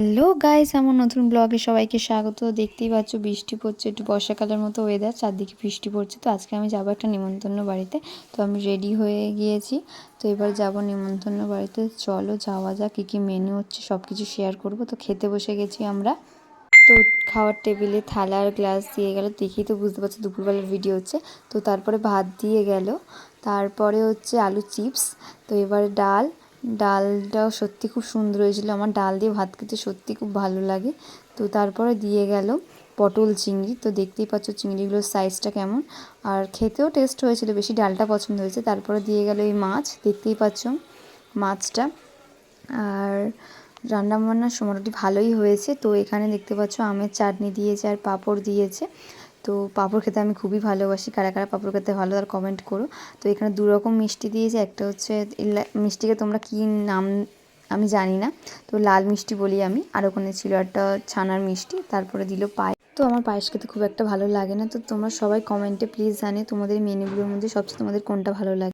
Hello guys, আমার নতুন ব্লগে সবাইকে স্বাগত। দেখতেই পাচ্ছ বৃষ্টি পড়ছে, একটু বর্ষাকালের মতো ওয়েদার চারদিকে বৃষ্টি পড়ছে। তো আজকে আমি যাব একটা নিমন্ত্রণ বাড়িতে। তো আমি রেডি হয়ে গিয়েছি। তো এবার যাব নিমন্ত্রণ বাড়িতে। চলো যাওয়া যাক, কী কী মেনু হচ্ছে সব কিছু শেয়ার করব। তো খেতে বসে গেছি আমরা। তো খাওয়ার টেবিলে থালা আর গ্লাস দিয়ে গেল। দেখেই তো বুঝতে পারছ, দুপুরবেলার ভিডিও হচ্ছে। তো তারপরে ভাত দিয়ে গেল। তারপরে হচ্ছে আলু চিপস তো এবার ডাল ডালটাও সত্যি খুব সুন্দর হয়েছিল। আমার ডাল দিয়ে ভাত খেতে সত্যি খুব ভালো লাগে। তো তারপরে দিয়ে গেল পটল চিংড়ি। তো দেখতেই পাচ্ছ চিংড়িগুলোর সাইজটা কেমন। আর খেতেও টেস্ট হয়েছিল, বেশি ডালটা পছন্দ হয়েছে। তারপরে দিয়ে গেল এই মাছ। দেখতেই পাচ্ছ মাছটা। আর রান্না বান্না মোটামুটি ভালোই হয়েছে। তো এখানে দেখতে পাচ্ছ আমের চাটনি দিয়েছে আর পাঁপড় দিয়েছে। তো পাঁপড় খেতে আমি খুবই ভালোবাসি। কারা কারা পাঁপড় খেতে ভালো তার কমেন্ট করো। তো এখানে দু রকম মিষ্টি দিয়েছে। একটা হচ্ছে মিষ্টিকে তোমরা কী নাম আমি জানি না। তো লাল মিষ্টি বলি আমি। আর ওখানে ছিল একটা ছানার মিষ্টি। তারপরে দিল পায়ে তো আমার পায়েস খেতে খুব একটা ভালো লাগে না। তো তোমরা সবাই কমেন্টে প্লিজ জানে তোমাদের মেনুগুলোর মধ্যে সবচেয়ে তোমাদের কোনটা ভালো লাগে।